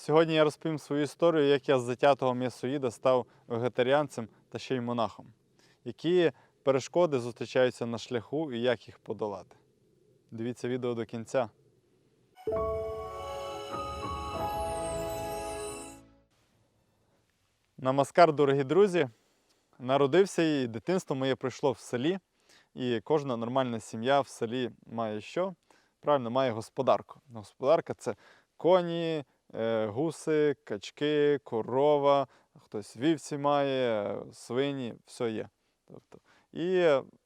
Сьогодні я розповім свою історію, як я з затятого м'ясоїда став вегетаріанцем та ще й монахом. Які перешкоди зустрічаються на шляху і як їх подолати. Дивіться відео до кінця. Намаскар, дорогі друзі. Народився і дитинство моє пройшло в селі, і кожна нормальна сім'я в селі має що? Правильно, має господарку. Господарка це коні, гуси, качки, корова, хтось вівці має, е, свині, все є. Тобто, і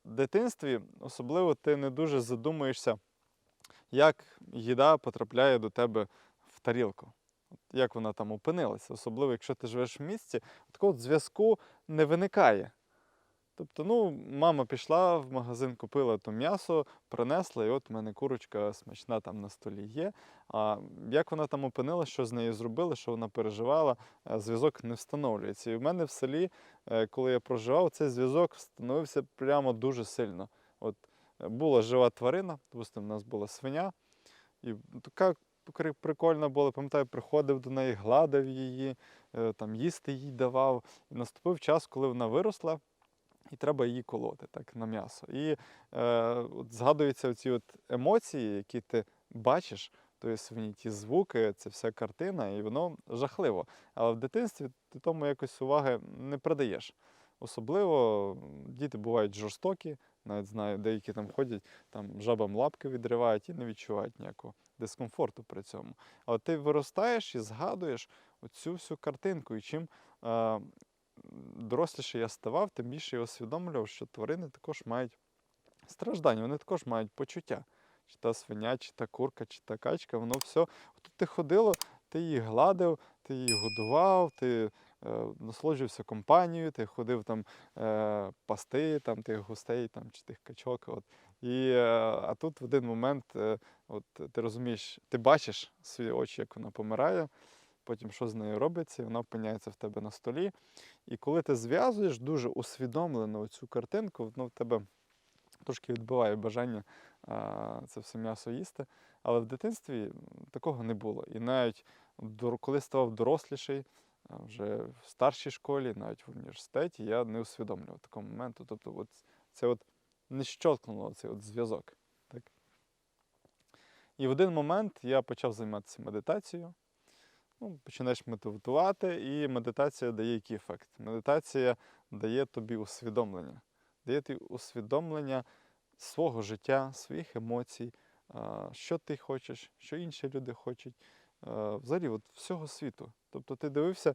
в дитинстві особливо ти не дуже задумуєшся, як їда потрапляє до тебе в тарілку. Як вона там опинилася, особливо якщо ти живеш в місті, такого зв'язку не виникає. Тобто, ну, мама пішла в магазин, купила то м'ясо, принесла, і от в мене курочка смачна там на столі є. А як вона там опинилася, що з нею зробили, що вона переживала, е, зв'язок не встановлюється. І в мене в селі, е, коли я проживав, цей зв'язок встановився прямо дуже сильно. От е, була жива тварина, допустимо, у нас була свиня, і така прикольна була, пам'ятаю, приходив до неї, гладив її, там їсти їй давав. І наступив час, коли вона виросла, і треба її колоти так, на м'ясо. І е, от згадуються ці от емоції, які ти бачиш, тої свині, ті звуки, це вся картина, і воно жахливо. Але в дитинстві ти тому якось уваги не придаєш. Особливо діти бувають жорстокі, навіть знаю, деякі там ходять, там жабам лапки відривають і не відчувають ніякого дискомфорту при цьому. Але ти виростаєш і згадуєш оцю всю картинку. І чим е, доросліше я ставав, тим більше я усвідомлював, що тварини також мають страждання, вони також мають почуття. Чи та свиня, чи та курка, чи та качка, воно все. Тут ти ходило, ти її гладив, ти її годував, ти е, насолоджувався компанією, ти ходив там е, пасти там, тих гостей там, чи тих качок. От. І, е, а тут в один момент е, от, ти розумієш, ти бачиш свої очі, як вона помирає, потім що з нею робиться, і вона опиняється в тебе на столі. І коли ти зв'язуєш дуже усвідомлено цю картинку, воно в тебе трошки відбиває бажання а, це все м'ясо їсти. Але в дитинстві такого не було. І навіть коли ставав доросліший, вже в старшій школі, навіть в університеті, я не усвідомлював такого моменту. Тобто, от це от не щолкнуло цей от зв'язок. І в один момент я почав займатися медитацією. Ну, починаєш медитувати, і медитація дає який ефект? Медитація дає тобі усвідомлення, дає тобі усвідомлення свого життя, своїх емоцій, що ти хочеш, що інші люди хочуть, взагалі от всього світу. Тобто ти дивився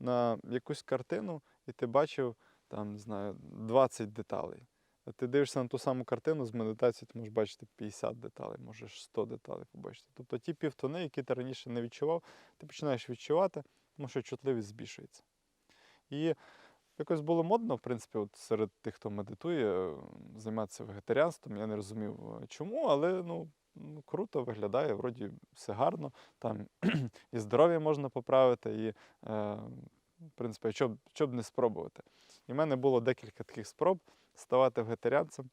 на якусь картину і ти бачив там, не знаю, 20 деталей. Ти дивишся на ту саму картину з медитації, ти можеш бачити 50 деталей, можеш 100 деталей побачити. Тобто ті півтони, які ти раніше не відчував, ти починаєш відчувати, тому що чутливість збільшується. І якось було модно, в принципі, от серед тих, хто медитує, займатися вегетаріанством. Я не розумів е, чому, але ну, ну, круто виглядає, вроді все гарно. Там і здоров'я можна поправити, і, е, в принципі, що б не спробувати. І в мене було декілька таких спроб ставати вегетаріанцем.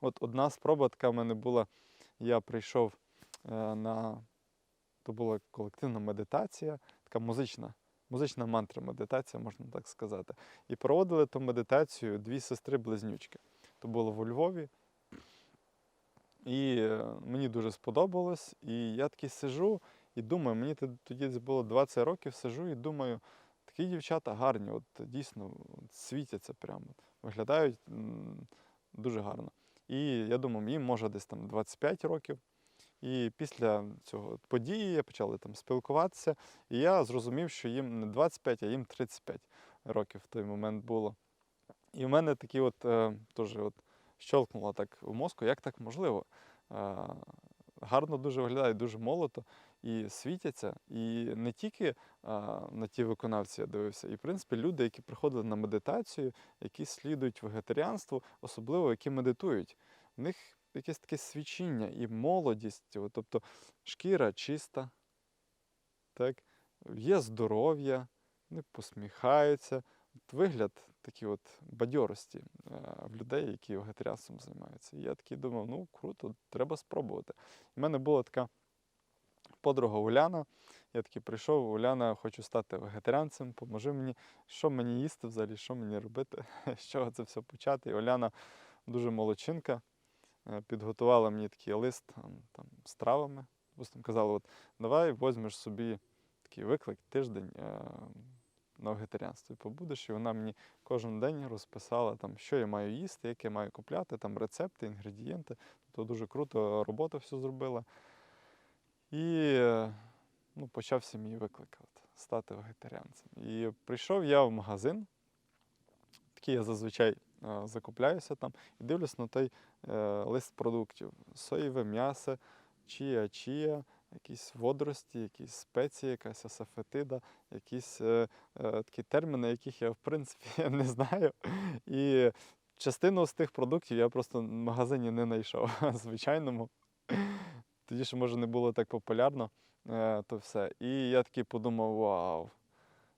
От одна спроба така в мене була, я прийшов е, на то була колективна медитація, така музична, музична мантра медитація, можна так сказати. І проводили ту медитацію дві сестри-близнючки. То було у Львові. І е, мені дуже сподобалось. І я такий сижу і думаю, мені тоді було 20 років, сижу і думаю, такі дівчата гарні, от дійсно от світяться прямо, виглядають дуже гарно. І я думав, їм може десь там 25 років. І після цього події я почали там спілкуватися, і я зрозумів, що їм не 25, а їм 35 років в той момент було. І в мене такі от е, теж от щелкнуло так в мозку, як так можливо. Е, гарно дуже виглядають, дуже молодо і світяться. І не тільки е, на ті виконавці я дивився, і в принципі люди, які приходили на медитацію, які слідують вегетаріанству, особливо які медитують. В них якесь таке свічіння і молодість, тобто шкіра чиста, так? є здоров'я, вони посміхаються. От вигляд такий от бадьорості е, в людей, які вегетаріанством займаються. І я такий думав, ну круто, треба спробувати. У мене була така подруга Уляна, Я такий прийшов, Уляна, хочу стати вегетаріанцем, поможи мені, що мені їсти взагалі, що мені робити, з чого це все почати. І Уляна дуже молодчинка, е, підготувала мені такий лист там, з травами. Допустим, казала, от давай візьмеш собі такий виклик тиждень е, на вегетаріанстві побудеш, і вона мені кожен день розписала, там, що я маю їсти, як я маю купляти, там рецепти, інгредієнти. То дуже круто, роботу всю зробила. І ну, почався мій виклик стати вегетаріанцем. І прийшов я в магазин, такий я зазвичай е, закупляюся там, і дивлюсь на той е, лист продуктів: соєве м'ясо, чія, чія, якісь водорості, якісь спеції, якась асафетида, якісь е, е, такі терміни, яких я в принципі не знаю. І частину з тих продуктів я просто в магазині не знайшов, звичайному. Тоді ще, може, не було так популярно, е, то все. І я такий подумав: вау,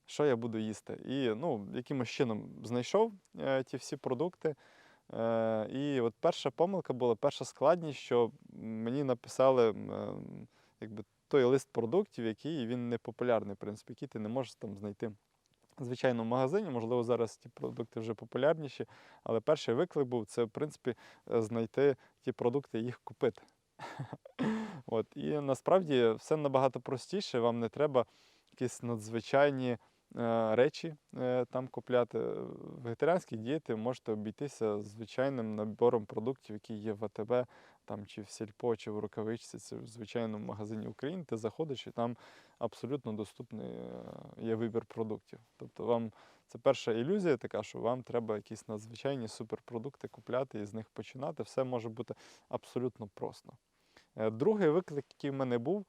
що я буду їсти? І ну, якимось чином знайшов е, ті всі продукти. Е, і от перша помилка була, перша складність, що мені написали якби, той лист продуктів, який він не популярний, в принципі, який ти не можеш там знайти. Звичайно, в магазині, можливо, зараз ті продукти вже популярніші, але перший виклик був це, в принципі, знайти ті продукти і їх купити. От. І насправді все набагато простіше, вам не треба якісь надзвичайні е, речі е, там купляти. В вегетаріанській можете обійтися звичайним набором продуктів, які є в АТБ, там, чи в Сільпо, чи в рукавичці, це в звичайному магазині України. Ти заходиш і там абсолютно доступний е, є вибір продуктів. Тобто вам це перша ілюзія така, що вам треба якісь надзвичайні суперпродукти купляти і з них починати. Все може бути абсолютно просто. Е, Другий виклик, який в мене був,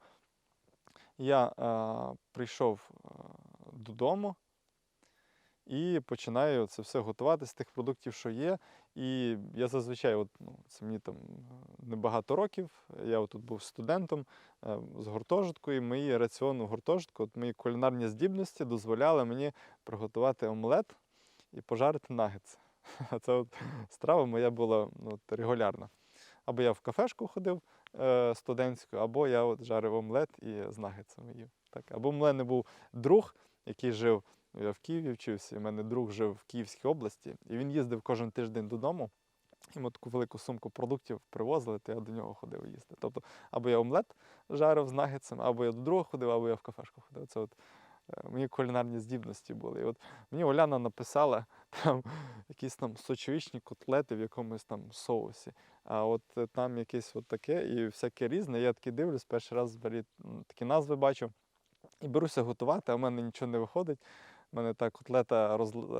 я е, прийшов е, додому і починаю це все готувати з тих продуктів, що є. І я зазвичай, от, ну, це мені там небагато років, я тут був студентом е, з гуртожитку, і мої раціон у гуртожитку, от мої кулінарні здібності дозволяли мені приготувати омлет і пожарити нагетси. Це от страва моя була ну, регулярна. Або я в кафешку ходив е, студентську, або я от жарив омлет і з нагетсами їв. Так. Або в мене був друг, який жив, я в Києві вчився, в мене друг жив в Київській області, і він їздив кожен тиждень додому. Йому таку велику сумку продуктів привозили, то я до нього ходив їсти. Тобто, або я омлет жарив з нагетсами, або я до друга ходив, або я в кафешку ходив. Це от е, мої кулінарні здібності були. І от мені Оляна написала там якісь там сочовічні котлети в якомусь там соусі. А от е, там якесь от таке і всяке різне. Я такий дивлюсь, перший раз такі назви бачу. І беруся готувати, а в мене нічого не виходить. У мене та котлета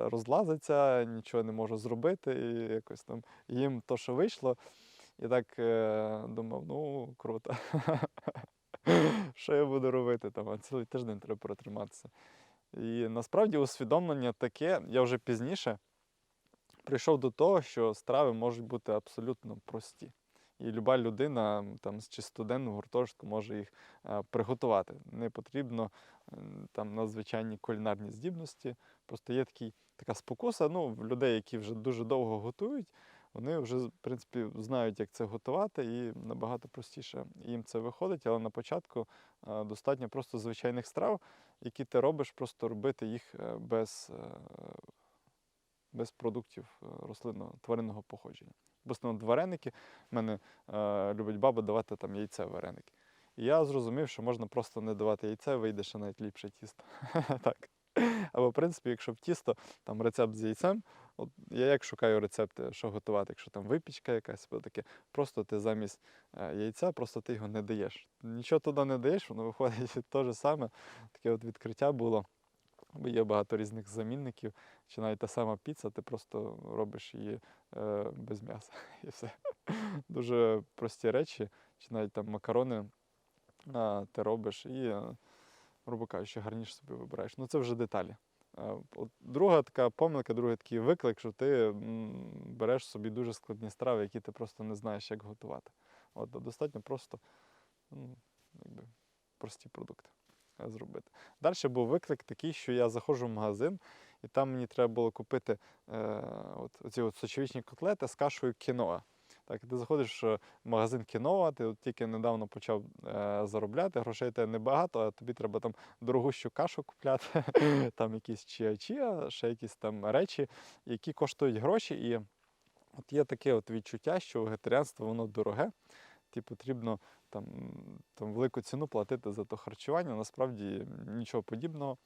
розлазиться, нічого не можу зробити. І якось там їм то, що вийшло. І так е, думав, ну круто. Що я буду робити? Там, а цілий тиждень треба протриматися. І насправді усвідомлення таке, я вже пізніше прийшов до того, що страви можуть бути абсолютно прості. І люба людина, там, чи студент в гуртожитку може їх е, приготувати. Не потрібно там надзвичайні кулінарні здібності. Просто є такий, така спокуса. Ну, в людей, які вже дуже довго готують, вони вже, в принципі, знають, як це готувати, і набагато простіше їм це виходить. Але на початку е, достатньо просто звичайних страв, які ти робиш, просто робити їх е, без, е, без продуктів рослинного тваринного походження. Просто от вареники, в мене любить баба давати там яйце вареники. І я зрозумів, що можна просто не давати яйце, вийде ще навіть ліпше тісто. так. Або, в принципі, якщо в тісто там рецепт з яйцем, от я як шукаю рецепти, що готувати, якщо там випічка якась, таке, просто ти замість е, яйця, просто ти його не даєш. Нічого туди не даєш, воно виходить те ж саме. Таке от відкриття було. Бо є багато різних замінників, чи навіть та сама піца, ти просто робиш її е, без м'яса і все. Дуже прості речі, чи навіть там макарони а, ти робиш і, е, грубо кажучи, гарніше собі вибираєш. Ну це вже деталі. Друга така помилка, другий такий виклик, що ти береш собі дуже складні страви, які ти просто не знаєш, як готувати. От, достатньо просто ну, якби, прості продукти е, зробити. Далі був виклик такий, що я заходжу в магазин, і там мені треба було купити е, от, оці от сочовічні котлети з кашею кіноа. Так, ти заходиш в магазин кіно, ти от тільки недавно почав е, заробляти, грошей тебе небагато, а тобі треба там дорогущу кашу купляти, там якісь чия-чия, ще якісь там речі, які коштують гроші. І от є таке от відчуття, що вегетаріанство воно дороге, ті потрібно там, там велику ціну платити за то харчування. Насправді нічого подібного,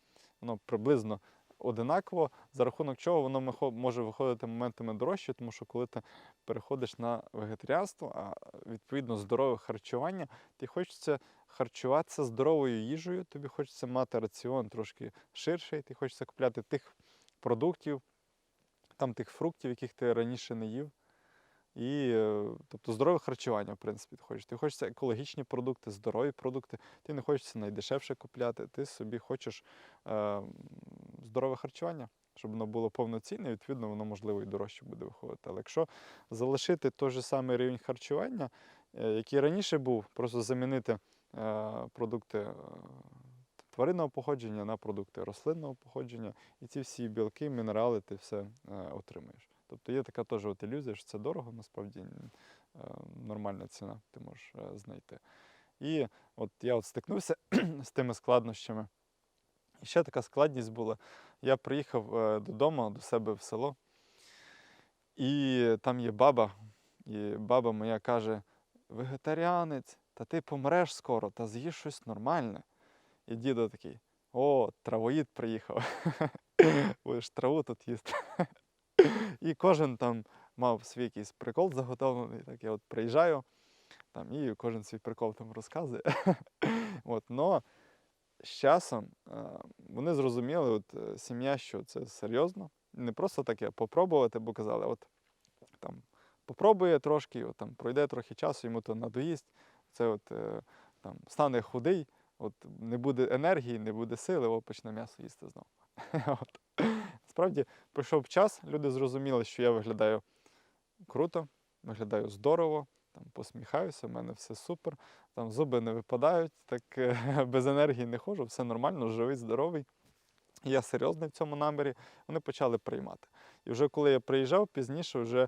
воно приблизно одинаково, за рахунок чого воно може виходити моментами дорожче, тому що коли ти переходиш на вегетаріанство, а відповідно здорове харчування, ти хочеться харчуватися здоровою їжею, тобі хочеться мати раціон трошки ширший, ти хочеться купляти тих продуктів, там тих фруктів, яких ти раніше не їв. І, е, тобто здорове харчування, в принципі, ти хочеш. Ти хочеться екологічні продукти, здорові продукти. Ти не хочеться найдешевше купляти. Ти собі хочеш е, здорове харчування, щоб воно було повноцінне, відповідно, воно можливо і дорожче буде виходити. Але якщо залишити той же самий рівень харчування, е, який раніше був, просто замінити е, продукти е, тваринного походження на продукти рослинного походження, і ці всі білки, мінерали ти все е, отримуєш. Тобто є така теж от ілюзія, що це дорого, насправді е, нормальна ціна ти можеш е, знайти. І от я от стикнувся з тими складнощами. І ще така складність була. Я приїхав е, додому до себе в село, і там є баба, і баба моя каже: вегетаріанець, та ти помреш скоро, та з'їж щось нормальне. І дідо такий: о, травоїд приїхав. Будеш траву тут їсти. І кожен там мав свій якийсь прикол заготовлений. Так я от приїжджаю, там, і кожен свій прикол там розказує. от, но з часом е, вони зрозуміли, от, е, сім'я, що це серйозно. Не просто таке попробувати, бо казали, от там попробує трошки, от, там, пройде трохи часу, йому то надоїсть, це от, е, там, стане худий, от, не буде енергії, не буде сили, о, почне м'ясо їсти знову. от. Справді, пройшов час, люди зрозуміли, що я виглядаю круто, виглядаю здорово, там, посміхаюся, в мене все супер, там зуби не випадають, так е, без енергії не ходжу, все нормально, живий, здоровий. Я серйозний в цьому намірі, вони почали приймати. І вже коли я приїжджав, пізніше вже е,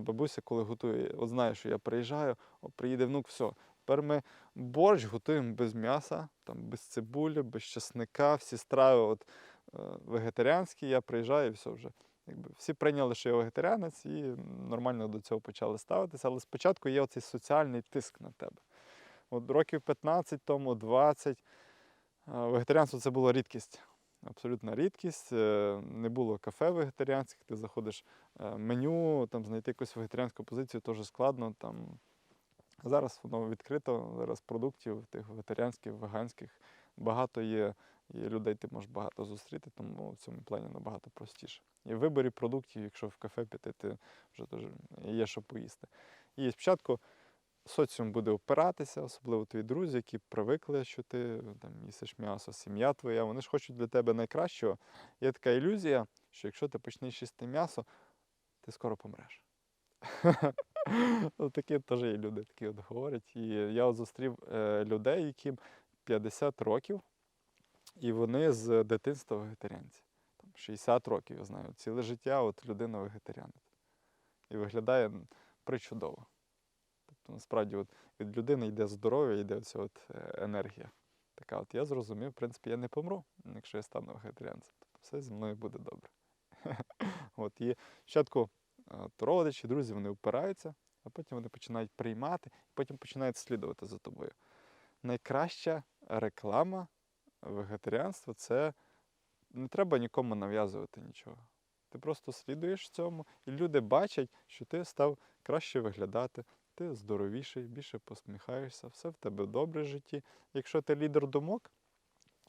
бабуся, коли готує, от знає, що я приїжджаю, о, приїде внук, все. Тепер ми борщ готуємо без м'яса, там, без цибулі, без чесника, всі страви от, е, вегетаріанські, я приїжджаю і все вже. Якби всі прийняли, що я вегетаріанець, і нормально до цього почали ставитися. Але спочатку є оцей соціальний тиск на тебе. От років 15 тому, 20, е, вегетаріанство це була рідкість. Абсолютна рідкість. Е, Не було кафе вегетаріанських, ти заходиш е, меню, там знайти якусь вегетаріанську позицію теж складно. Там. Зараз воно відкрито, зараз продуктів тих вегетаріанських, веганських багато є, і людей ти можеш багато зустріти, тому в цьому плані набагато простіше. І в виборі продуктів, якщо в кафе піти, ти вже теж є що поїсти. І спочатку соціум буде опиратися, особливо твої друзі, які привикли, що ти там їсиш м'ясо, сім'я твоя, вони ж хочуть для тебе найкращого. Є така ілюзія, що якщо ти почнеш їсти м'ясо, ти скоро помреш. Такі теж є люди, такі от говорять. І я зустрів е, людей, яким 50 років, і вони з дитинства вегетаріанці. Там 60 років, я знаю, ціле життя от людина вегетаріанець. І виглядає причудово. Тобто, насправді, от від людини йде здоров'я, йде оця от е, енергія. Така от я зрозумів, в принципі, я не помру, якщо я стану вегетаріанцем. Тобто все зі мною буде добре. От, і спочатку родичі, друзі, вони впираються, а потім вони починають приймати, і потім починають слідувати за тобою. Найкраща реклама вегетаріанства це не треба нікому нав'язувати нічого. Ти просто слідуєш цьому, і люди бачать, що ти став краще виглядати, ти здоровіший, більше посміхаєшся, все в тебе добре в житті. Якщо ти лідер думок,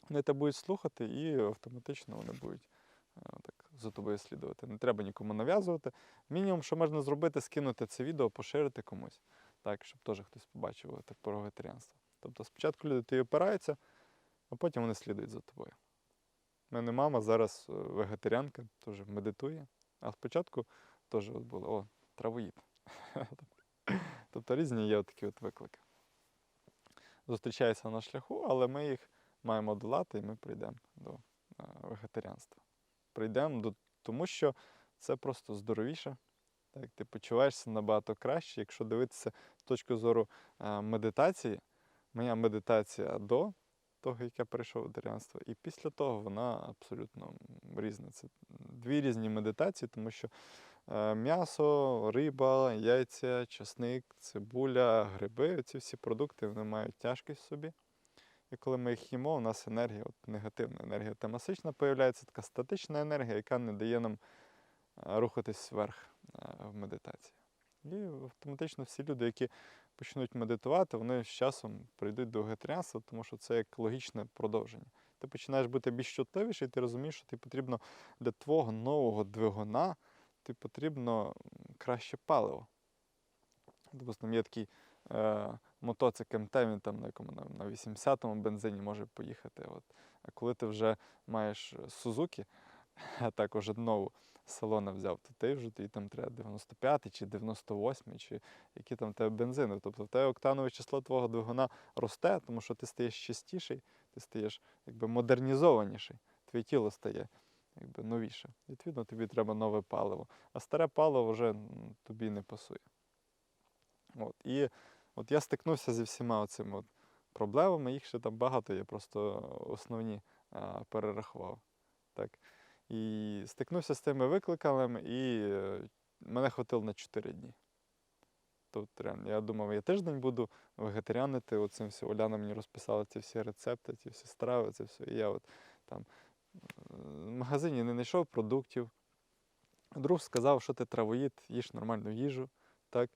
вони тебе будуть слухати і автоматично вони будуть е, так, за тобою слідувати. Не треба нікому нав'язувати. Мінімум, що можна зробити, скинути це відео, поширити комусь, так, щоб теж хтось побачив так, про вегетаріанство. Тобто спочатку люди тобі опираються, а потім вони слідують за тобою. У мене мама зараз е, вегетаріанка, теж медитує, а спочатку теж от було о, травоїд. Тобто різні є такі от виклики. Зустрічаються на шляху, але ми їх маємо долати і ми прийдемо до е, вегетаріанства. Прийдемо до тому, що це просто здоровіше, Так, ти почуваєшся набагато краще, якщо дивитися з точки зору е, медитації. Моя медитація до того, як я перейшов вегетаріанство, і після того вона абсолютно різна. Це дві різні медитації, тому що е, м'ясо, риба, яйця, часник, цибуля, гриби ці всі продукти вони мають тяжкість в собі. І коли ми їх їмо, у нас енергія, от негативна енергія темасична появляється, така статична енергія, яка не дає нам е, рухатись вверх е, в медитації. І автоматично всі люди, які почнуть медитувати, вони з часом прийдуть до вегетаріанства, тому що це як логічне продовження. Ти починаєш бути більш чутливіший, і ти розумієш, що тобі потрібно для твого нового двигуна тобі потрібно краще паливо. Допустимо, є такий е, мотоцикл МТ, він там на якому на, на 80-му бензині може поїхати. От. А коли ти вже маєш Сузуки, а також нову салона взяв, то ти вже тобі там треба 95 чи 98, чи які там тебе бензини. Тобто в тебе октанове число твого двигуна росте, тому що ти стаєш чистіший, ти стаєш якби модернізованіший, твоє тіло стає якби новіше. Відповідно, тобі треба нове паливо. А старе паливо вже тобі не пасує. От. І от я стикнувся зі всіма цими от проблемами, їх ще там багато, я просто основні а, перерахував. Так. І стикнувся з тими викликами, і е, мене хватило на 4 дні. Тобто, реально, я думав, я тиждень буду вегетаріанити, оцим все. Оляна мені розписала ці всі рецепти, ці всі страви, це все. І я от там е, в магазині не знайшов продуктів. Друг сказав, що ти травоїд, їж нормальну їжу. Так?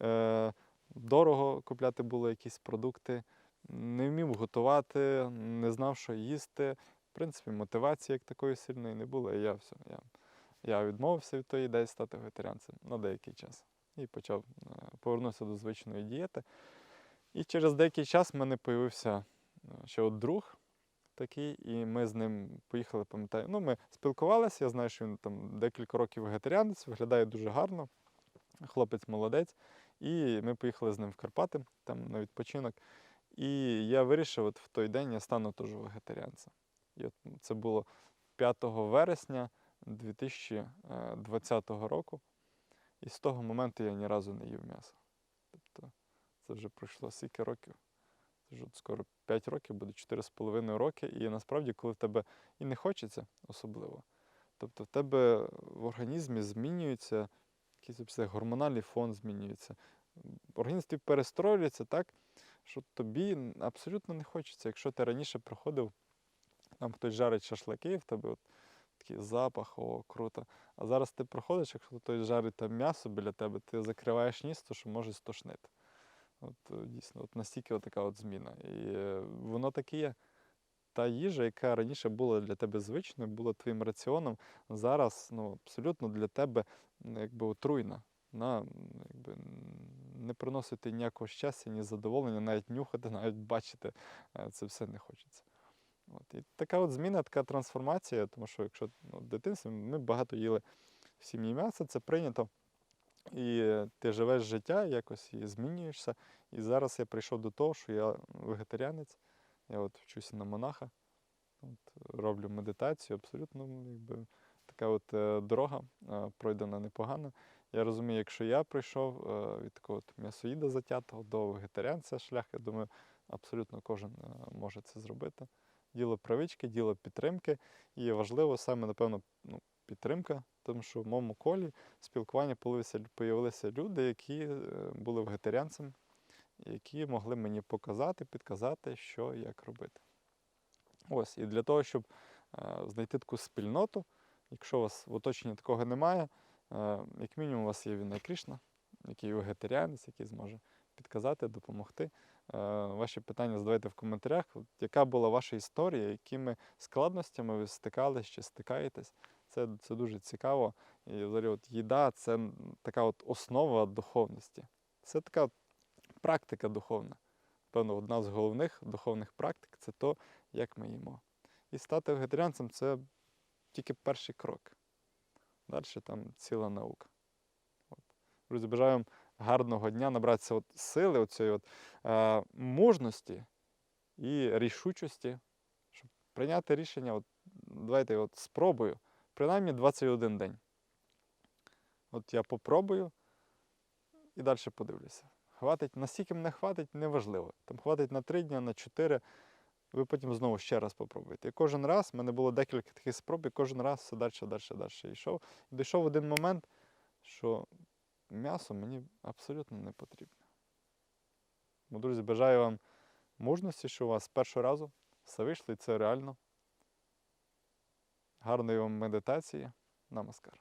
Е, дорого купляти було якісь продукти, не вмів готувати, не знав, що їсти. В принципі, мотивації як такої сильної не було, і я все. Я, я відмовився від тої ідеї стати вегетаріанцем на деякий час. І почав е, повернувся до звичної дієти. І через деякий час в мене з'явився ще от друг такий, і ми з ним поїхали, пам'ятаю. Ну, ми спілкувалися, я знаю, що він там декілька років вегетаріанець, виглядає дуже гарно. Хлопець молодець. І ми поїхали з ним в Карпати, там на відпочинок. І я вирішив, от в той день я стану теж вегетаріанцем. Це було 5 вересня 2020 року. І з того моменту я ні разу не їв м'ясо. Тобто це вже пройшло скільки років. Це вже скоро 5 років, буде 4,5 роки. І насправді, коли в тебе і не хочеться особливо, тобто в тебе в організмі змінюється якийсь все, гормональний фон змінюється. Організм перестроюється так, що тобі абсолютно не хочеться. Якщо ти раніше проходив, там хтось жарить шашлики, в тебе от такий запах, о, круто. А зараз ти проходиш, якщо хтось жарить там м'ясо біля тебе, ти закриваєш ніс, то що може стошнити. От е, дійсно, от настільки така от зміна. І е, воно так і є. Та їжа, яка раніше була для тебе звичною, була твоїм раціоном, зараз ну, абсолютно для тебе якби отруйна. Вона якби, не приносити ніякого щастя, ні задоволення, навіть нюхати, навіть бачити е, це все не хочеться. От. І така от зміна, така трансформація, тому що якщо ну, в дитинстві ми багато їли в сім'ї м'яса, це прийнято. І ти живеш життя якось і змінюєшся. І зараз я прийшов до того, що я вегетаріанець, я от вчуся на монаха, от, роблю медитацію, абсолютно ну, якби, така от е, дорога е, пройдена непогано. Я розумію, якщо я прийшов е, від такого от м'ясоїда затятого до вегетаріанця шлях, я думаю, абсолютно кожен може це зробити. Діло привички, діло підтримки. І важливо саме, напевно, ну, підтримка, тому що в моєму колі спілкування появилися, люди, які е, були вегетаріанцями, які могли мені показати, підказати, що як робити. Ось, і для того, щоб е, знайти таку спільноту, якщо у вас в оточенні такого немає, е, як мінімум у вас є Вінай Кришна, який вегетаріанець, який зможе підказати, допомогти. Е, Ваші питання задавайте в коментарях. От Яка була ваша історія, якими складностями ви стикались чи стикаєтесь? Це, це дуже цікаво. І взагалі, от їда це така от основа духовності. Це така практика духовна. Певно, одна з головних духовних практик це то, як ми їмо. І стати вегетаріанцем це тільки перший крок. Далі там ціла наука. От. Друзі, бажаю вам гарного дня, набратися от сили, оцієї от, е, мужності і рішучості, щоб прийняти рішення, от, давайте от спробую, принаймні 21 день. От я попробую і далі подивлюся. Хватить, настільки мене хватить, неважливо. Там хватить на три дні, на чотири. Ви потім знову ще раз попробуєте. І кожен раз, в мене було декілька таких спроб, і кожен раз все далі, далі, далі йшов. І дійшов один момент, що м'ясо мені абсолютно не потрібне. Ну, друзі, бажаю вам мужності, що у вас з першого разу все вийшло, і це реально. Гарної вам медитації. Намаскар.